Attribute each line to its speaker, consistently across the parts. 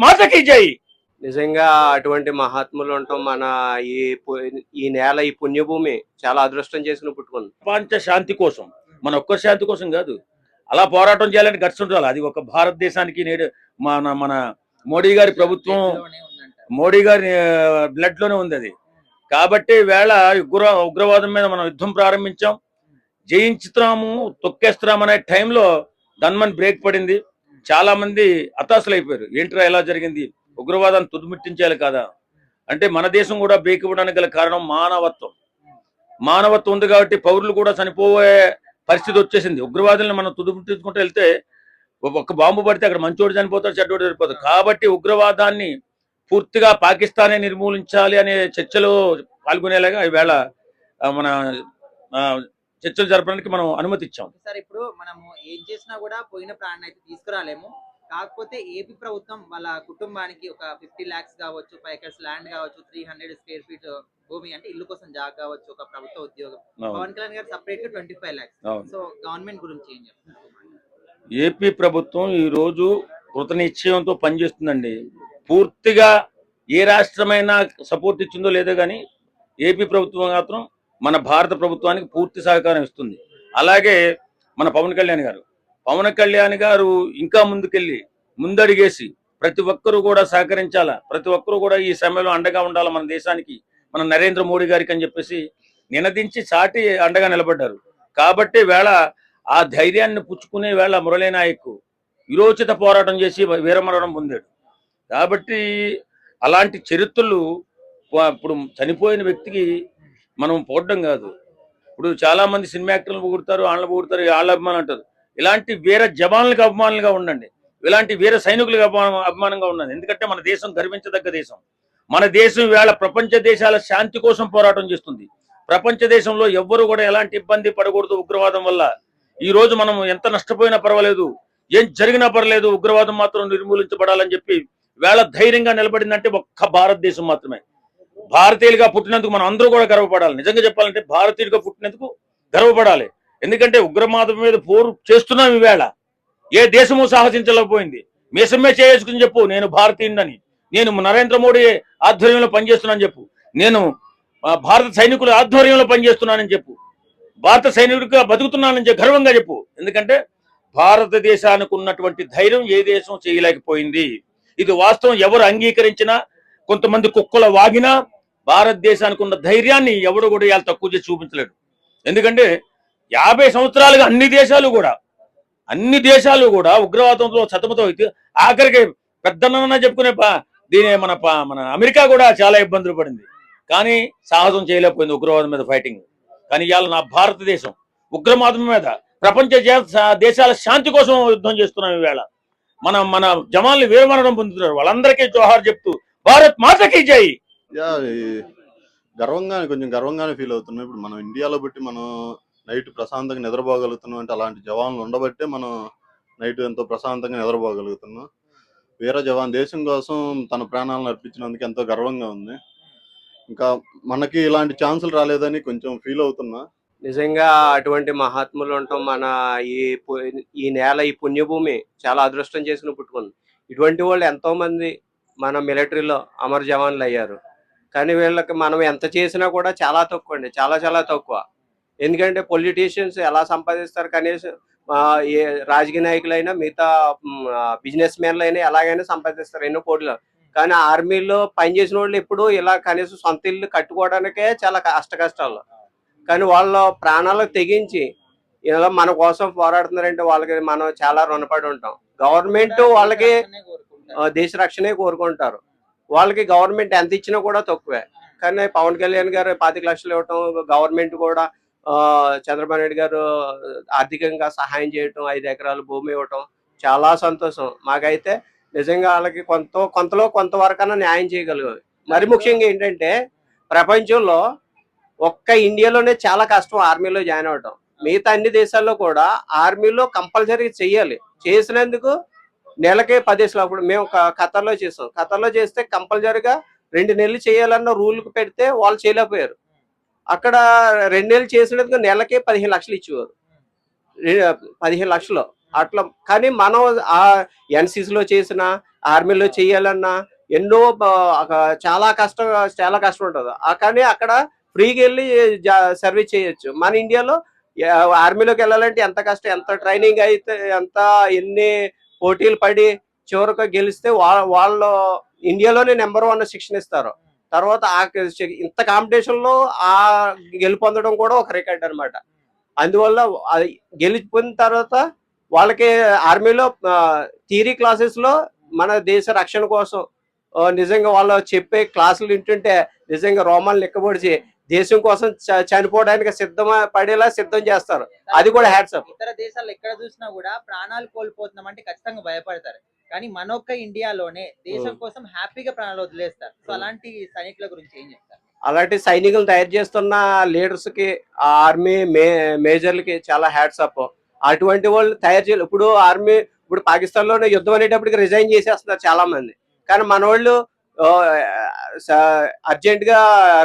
Speaker 1: మాతకి జై
Speaker 2: నిజంగా అటువంటి మహాత్ములు ఉండటం మన ఈ ఈ నేల ఈ పుణ్యభూమి చాలా అదృష్టం చేసుకుని పుట్టుకుంది.
Speaker 1: ప్రపంచ శాంతి కోసం. మన ఒక్క శాంతి కోసం కాదు. అలా పోరాటం చేయాలని గట్స్ ఉండాలి. అది ఒక భారతదేశానికి నేడు మన మన మోడీ గారి ప్రభుత్వం మోడీ గారి బ్లడ్లోనే ఉంది అది. కాబట్టి వేళ ఉగ్ర ఉగ్రవాదం మీద మనం యుద్ధం ప్రారంభించాం. జయించుతున్నాము తొక్కేస్తున్నాం అనే టైంలో ధన్మన్ బ్రేక్ పడింది. చాలా మంది అతాసులు అయిపోయారు ఏంట్రా ఎలా జరిగింది? ఉగ్రవాదాన్ని తుదిముట్టించాలి కదా? అంటే మన దేశం కూడా బ్రేక్ ఇవ్వడానికి గల కారణం మానవత్వం. మానవత్వం ఉంది కాబట్టి పౌరులు కూడా చనిపోయే పరిస్థితి వచ్చేసింది. ఉగ్రవాదులను మనం తుదుముట్టించుకుంటూ వెళ్తే ఒక బాంబు పడితే అక్కడ మంచోడు చనిపోతాడు చెడ్డోడు చనిపోతాడు. కాబట్టి ఉగ్రవాదాన్ని పూర్తిగా పాకిస్తానే నిర్మూలించాలి అనే చర్చలో పాల్గొనేలాగా ఈవేళ మన చర్చలు జరపడానికి మనం అనుమతి ఇచ్చాం
Speaker 3: సార్ ఇప్పుడు మనము ఏం చేసినా కూడా పోయిన ప్రాణాన్ని అయితే తీసుకురాలేము. కాకపోతే ఏపీ ప్రభుత్వం వాళ్ళ కుటుంబానికి ఒక ఫిఫ్టీ లాక్స్ కావచ్చు ఫైవ్ ఎకర్స్ ల్యాండ్ కావచ్చు త్రీ హండ్రెడ్ స్క్వేర్ ఫీట్ భూమి అంటే ఇల్లు కోసం జాగ్ కావచ్చు ఒక ప్రభుత్వ ఉద్యోగం. పవన్ కళ్యాణ్ గారు సపరేట్గా ట్వంటీ ఫైవ్ లాక్స్
Speaker 1: అవును.
Speaker 3: సో గవర్నమెంట్ గురించి ఏం చెప్తారు
Speaker 1: ఏపీ ప్రభుత్వం ఈ రోజు కృత నిశ్చయంతో పనిచేస్తుందండి. పూర్తిగా ఏ రాష్ట్రమైనా సపోర్ట్ ఇచ్చిందో లేదో కానీ ఏపీ ప్రభుత్వం మాత్రం మన భారత ప్రభుత్వానికి పూర్తి సహకారం ఇస్తుంది. అలాగే మన పవన్ కళ్యాణ్ గారు. పవన్ కళ్యాణ్ గారు ఇంకా ముందుకెళ్ళి ముందడిగేసి ప్రతి ఒక్కరూ కూడా సహకరించాలా? ప్రతి ఒక్కరూ కూడా ఈ సమయంలో అండగా ఉండాలి మన దేశానికి? మన నరేంద్ర మోడీ గారికి అని చెప్పేసి నినదించి చాటి అండగా నిలబడ్డారు. కాబట్టి వేళ ఆ ధైర్యాన్ని పుచ్చుకునే వేళ మురళీ నాయక్ విరోచిత పోరాటం చేసి వీరమరణం పొందాడు. కాబట్టి అలాంటి చరిత్రలు ఇప్పుడు చనిపోయిన వ్యక్తికి మనం పోవడం కాదు. ఇప్పుడు చాలా మంది సినిమా యాక్టర్లు పొగుడతారు వాళ్ళని పొగుడతారు వాళ్ళ అభిమానం అంటారు. ఇలాంటి వీర జవాన్లకు అభిమానులుగా ఉండండి. ఇలాంటి వీర సైనికులకు అభిమానం అభిమానంగా ఉండండి. ఎందుకంటే మన దేశం గర్వించదగ్గ దేశం. మన దేశం వేళ ప్రపంచ దేశాల శాంతి కోసం పోరాటం చేస్తుంది. ప్రపంచ దేశంలో ఎవ్వరు కూడా ఎలాంటి ఇబ్బంది పడకూడదు ఉగ్రవాదం వల్ల. ఈ రోజు మనం ఎంత నష్టపోయినా పర్వాలేదు. ఏం జరిగినా పర్లేదు ఉగ్రవాదం మాత్రం నిర్మూలించబడాలని చెప్పి వేళ ధైర్యంగా నిలబడిందంటే ఒక్క భారతదేశం మాత్రమే. భారతీయులుగా పుట్టినందుకు మనం అందరూ కూడా గర్వపడాలి. నిజంగా చెప్పాలంటే భారతీయులుగా పుట్టినందుకు గర్వపడాలి. ఎందుకంటే ఉగ్రమాదం మీద పోరు చేస్తున్నాం ఈవేళ. ఏ దేశము సాహసించలేకపోయింది. మీసమే చేసుకుని చెప్పు నేను భారతీయుడని నేను నరేంద్ర మోడీ ఆధ్వర్యంలో పనిచేస్తున్నాను చెప్పు. నేను భారత సైనికుల ఆధ్వర్యంలో పనిచేస్తున్నానని చెప్పు. భారత సైనికుడిగా బతుకుతున్నానని చెప్పి గర్వంగా చెప్పు. ఎందుకంటే భారతదేశానికి ఉన్నటువంటి ధైర్యం ఏ దేశం చేయలేకపోయింది. ఇది వాస్తవం ఎవరు అంగీకరించినా కొంతమంది కుక్కల వాగినా భారతదేశానికి ఉన్న ధైర్యాన్ని ఎవడు కూడా ఇవాళ తక్కువ చేసి చూపించలేడు. ఎందుకంటే యాభై సంవత్సరాలుగా అన్ని దేశాలు కూడా అన్ని దేశాలు కూడా ఉగ్రవాదంతో సతమతం అయితే ఆఖరికి పెద్దన్న చెప్పుకునే దీని మన మన అమెరికా కూడా చాలా ఇబ్బందులు పడింది. కానీ సాహసం చేయలేకపోయింది ఉగ్రవాదం మీద ఫైటింగ్. కానీ ఇవాళ నా భారతదేశం ఉగ్రవాదం మీద ప్రపంచ దేశాల శాంతి కోసం యుద్ధం చేస్తున్నాం ఈవేళ మన మన జవాన్లు వీరమరణం పొందుతున్నారు. వాళ్ళందరికీ జోహార్ చెప్తూ భారత్ మాతకి జై!
Speaker 4: యా గర్వంగానే కొంచెం గర్వంగానే ఫీల్ అవుతున్నాం. ఇప్పుడు మనం ఇండియాలో బట్టి మనం నైట్ ప్రశాంతంగా నిద్రపోగలుగుతున్నాం అంటే అలాంటి జవాన్లు ఉండబట్టే మనం నైట్ ఎంతో ప్రశాంతంగా నిద్రపోగలుగుతున్నాం. వేరే జవాన్ దేశం కోసం తన ప్రాణాలను అర్పించినందుకు ఎంతో గర్వంగా ఉంది. ఇంకా మనకి ఇలాంటి ఛాన్సులు రాలేదని కొంచెం ఫీల్ అవుతున్నా.
Speaker 2: నిజంగా అటువంటి మహాత్ములు ఉండటం మన ఈ ఈ నేల ఈ పుణ్యభూమి చాలా అదృష్టం చేసుకుని పుట్టుకుంది. ఇటువంటి వాళ్ళు ఎంతో మంది మన మిలిటరీలో అమర జవాన్లు అయ్యారు. కానీ వీళ్ళకి మనం ఎంత చేసినా కూడా చాలా తక్కువ అండి. చాలా చాలా తక్కువ. ఎందుకంటే పొలిటీషియన్స్ ఎలా సంపాదిస్తారు కనీసం ఏ రాజకీయ నాయకులైనా మిగతా బిజినెస్ మ్యాన్లు అయినా ఎలాగైనా సంపాదిస్తారు ఎన్నో కోట్లు. కానీ ఆర్మీలో పనిచేసిన వాళ్ళు ఎప్పుడు ఇలా కనీసం సొంత ఇల్లు కట్టుకోవడానికే చాలా కష్ట కష్టాలు కానీ వాళ్ళ ప్రాణాలకు తెగించి ఇలా మన కోసం పోరాడుతున్నారంటే వాళ్ళకి మనం చాలా రుణపడి ఉంటాం. గవర్నమెంట్ వాళ్ళకి దేశ రక్షణే కోరుకుంటారు. వాళ్ళకి గవర్నమెంట్ ఎంత ఇచ్చినా కూడా తక్కువే. కానీ పవన్ కళ్యాణ్ గారు పాతిక లక్షలు ఇవ్వటం గవర్నమెంట్ కూడా చంద్రబాబు నాయుడు గారు ఆర్థికంగా సహాయం చేయటం ఐదు ఎకరాలు భూమి ఇవ్వటం చాలా సంతోషం. మాకైతే నిజంగా వాళ్ళకి కొంత కొంతలో కొంతవరకన్నా న్యాయం చేయగలిగారు. మరి ముఖ్యంగా ఏంటంటే ప్రపంచంలో ఒక్క ఇండియాలోనే చాలా కష్టం ఆర్మీలో జాయిన్ అవటం మిగతా అన్ని దేశాల్లో కూడా ఆర్మీలో కంపల్సరీ చెయ్యాలి. చేసినందుకు నెలకే పదేసి అప్పుడు మేము ఖతర్లో చేసాం ఖతర్లో చేస్తే కంపల్సరీగా రెండు నెలలు చేయాలన్న రూల్ పెడితే వాళ్ళు చేయలేకపోయారు. అక్కడ రెండు నెలలు చేసినందుకు నెలకే పదిహేను లక్షలు ఇచ్చేవారు. పదిహేను లక్షలు అట్లా. కానీ మనం ఆ ఎన్సీసీలో చేసిన ఆర్మీలో చేయాలన్నా ఎన్నో చాలా కష్టం చాలా కష్టం ఉంటుంది. కానీ అక్కడ ఫ్రీగా వెళ్ళి సర్వీస్ చేయొచ్చు. మన ఇండియాలో ఆర్మీలోకి వెళ్ళాలంటే ఎంత కష్టం ఎంత ట్రైనింగ్ అయితే ఎంత ఎన్ని పోటీలు పడి చివరికి గెలిస్తే వాళ్ళ వాళ్ళు ఇండియాలోనే నెంబర్ వన్ శిక్షణ ఇస్తారు. తర్వాత ఆ ఇంత కాంపిటీషన్లో ఆ గెలుపొందడం కూడా ఒక రికార్డ్ అనమాట అందువల్ల అది గెలిచిపోయిన తర్వాత వాళ్ళకి ఆర్మీలో థియరీ క్లాసెస్లో మన దేశ రక్షణ కోసం నిజంగా వాళ్ళు చెప్పే క్లాసులు వింటుంటే నిజంగా రోమాలు లెక్కబడిచి దేశం కోసం చనిపోవడానికి సిద్ధం పడేలా సిద్ధం చేస్తారు. అది కూడా హ్యాట్సప్
Speaker 3: ఇతర దేశాల్లో ఎక్కడ చూసినా కూడా ప్రాణాలు కోల్పోతున్నాం అంటే ఖచ్చితంగా భయపడతారు. కానీ మనొక్క ఇండియాలోనే దేశం. కోసం హ్యాపీగా ప్రాణాలు వదిలేస్తారు. సో. అలాంటి సైనికుల గురించి ఏం చెప్తారు?
Speaker 2: అలాంటి సైనికులు తయారు చేస్తున్న లీడర్స్కి ఆ ఆర్మీ మే మేజర్లకి చాలా హ్యాట్సప్ అటువంటి వాళ్ళు తయారు చేయాలి. ఇప్పుడు ఆర్మీ ఇప్పుడు పాకిస్తాన్లోనే యుద్ధం అనేటప్పటికి రిజైన్ చేసేస్తున్నారు చాలా మంది కానీ మన వాళ్ళు అర్జెంట్గా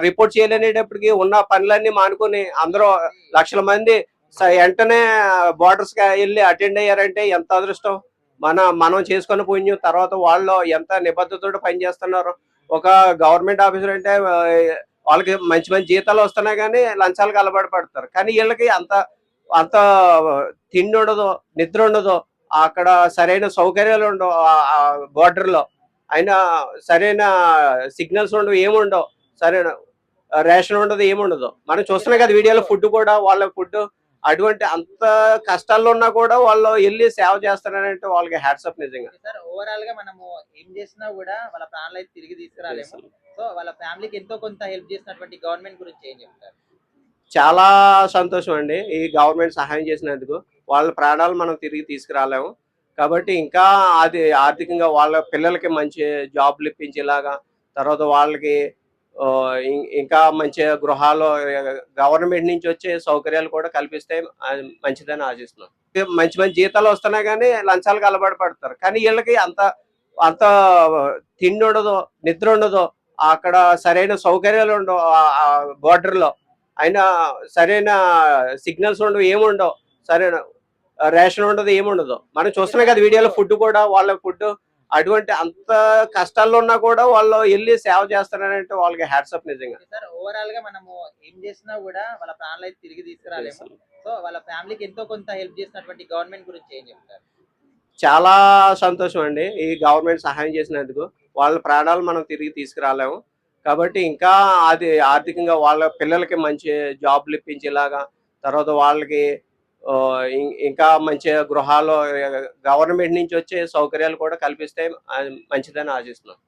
Speaker 2: రిపోర్ట్ చేయలేనేటప్పటికీ ఉన్న పనులన్నీ మానుకొని అందరూ లక్షల మంది వెంటనే బోర్డర్స్కి వెళ్ళి అటెండ్ అయ్యారంటే ఎంత అదృష్టం? మన మనం చేసుకున్న పుణ్యం తర్వాత వాళ్ళు ఎంత నిబద్ధతతో పనిచేస్తున్నారు? ఒక గవర్నమెంట్ ఆఫీసర్ అంటే వాళ్ళకి మంచి మంచి జీతాలు వస్తున్నాయి కానీ లంచాలకు అలవాటు పడతారు. కానీ వీళ్ళకి అంత అంత తిండి ఉండదు నిద్ర ఉండదు. అక్కడ సరైన సౌకర్యాలు ఉండవు బోర్డర్లో. లో అయినా సరైన సిగ్నల్స్ ఉండవు ఏముండవు. సరైన రేషన్ ఉండదు ఏముండదు. మనం చూస్తున్నాం కదా వీడియోలో ఫుడ్ కూడా వాళ్ళ ఫుడ్ అటువంటి అంత కష్టాల్లో ఉన్నా కూడా వాళ్ళు వెళ్ళి సేవ చేస్తున్నారంటే వాళ్ళకి హ్యాట్సప్ నిజంగా.
Speaker 3: సార్ ఓవరాల్గా మనము ఏం చేసినా కూడా వాళ్ళ ప్రాణాలు అయితే తిరిగి తీసుకురాలేము. సో వాళ్ళ ఫ్యామిలీకి ఎంతో కొంత హెల్ప్ చేసినటువంటి గవర్నమెంట్ గురించి ఏం చెప్తారు?
Speaker 2: చాలా సంతోషం అండి ఈ గవర్నమెంట్ సహాయం చేసినందుకు. వాళ్ళ ప్రాణాలు మనం తిరిగి తీసుకురాలేము. కాబట్టి ఇంకా అది ఆర్థికంగా వాళ్ళ పిల్లలకి మంచి జాబ్లు ఇప్పించేలాగా తర్వాత వాళ్ళకి ఇంకా మంచి గృహాలు గవర్నమెంట్ నుంచి వచ్చే సౌకర్యాలు కూడా కల్పిస్తే మంచిదని ఆశిస్తున్నాం. మంచి మంచి జీతాలు వస్తున్నాయి కానీ లంచాలకు అలవాటు పడతారు. కానీ వీళ్ళకి అంత అంత తిండి ఉండదు నిద్ర ఉండదు అక్కడ సరైన సౌకర్యాలు ఉండవు బోర్డర్లో అయినా సరైన సిగ్నల్స్ ఉండవు ఏముండవు సరైన రేషన్ ఉండదు ఏముండదు మనం చూస్తున్నాం కదా వీడియోలో ఫుడ్ కూడా వాళ్ళ ఫుడ్ అటువంటి అంత కష్టాల్లో ఉన్నా కూడా వాళ్ళు వెళ్ళి సేవ చేస్తున్నారంటే వాళ్ళకి హ్యాట్సప్ నిజంగా.
Speaker 3: సార్ ఓవరాల్గా మనము ఏం చేసినా కూడా వాళ్ళ ప్రాణాలు అయితే తిరిగి తీసుకురాలేము. సో వాళ్ళ ఫ్యామిలీకి ఎంతో కొంత హెల్ప్ చేసినటువంటి గవర్నమెంట్ గురించి ఏం చెప్తారు?
Speaker 2: చాలా సంతోషం అండి ఈ గవర్నమెంట్ సహాయం చేసినందుకు. వాళ్ళ ప్రాణాలు మనం తిరిగి తీసుకురాలేము. కాబట్టి ఇంకా అది ఆర్థికంగా వాళ్ళ పిల్లలకి మంచి జాబ్లు ఇప్పించేలాగా తర్వాత వాళ్ళకి ఇంకా మంచి గృహాలు గవర్నమెంట్ నుంచి వచ్చే సౌకర్యాలు కూడా కల్పిస్తే మంచిదని ఆశిస్తున్నాం.